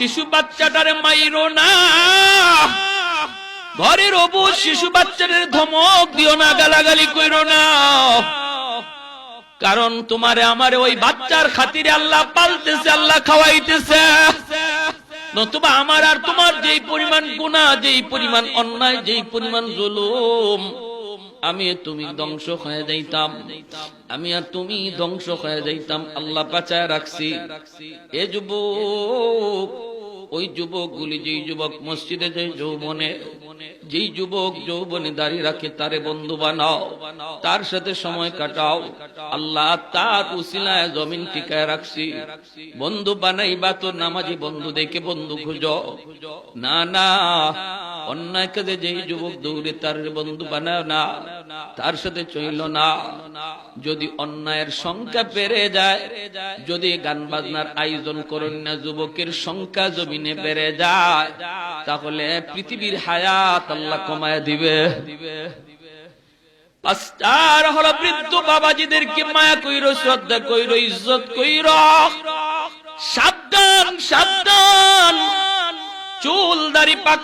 শিশু বাচ্চাটারে মাইরো না। ঘরের অবু শিশু বাচ্চাদের ধমক দিও না, গালাগালি কইরো না। কারণ তোমারে আমারে ওই বাচ্চার খাতিরে আল্লাহ পালতেছে, আল্লাহ খাওয়াইতেছে। নতুবা আমার আর তোমার যেই পরিমাণ গুণা, যেই পরিমাণ অন্যায়, যেই পরিমাণ জুলুম, আমি তুমি ধ্বংস হয়ে যাইতাম। আমি আর তুমি ধ্বংস হয়ে যাইতাম, আল্লাহ বাঁচায় রাখছি। এ যুবক ওই যুবক গুলি যেই যুবক মসজিদে যে যৌবনে, যেই যুবক যৌবনে দাঁড়িয়ে রাখে, তারে বন্ধু বানাও, তার সাথে সময় কাটাও। আল্লাহ তার উসিলায় জমিন টিকায় রাখছি। বন্ধু বানাইবা তো নামাজি বন্ধু দেখে বন্ধু খুঁজো। না না, অন্যায় কাজে যেই যুবক দৌড়ে তার বন্ধু বানায় না, তার সাথে চইল না। যদি অন্যায়ের সংখ্যা বেড়ে যায়, যদি গান বাজনার আয়োজন করেন না, যুবকের সংখ্যা জমিনে বেড়ে যায়, তাহলে পৃথিবীর হায়াত আল্লাহ কমায় দিবে। পাঁচটার হলো বৃদ্ধ বাবাজিদেরকে মায়া কইর, শ্রদ্ধা কইর, ইজ্জত কইর। সাবধান সাবধান। চুল দাড়ি পাকা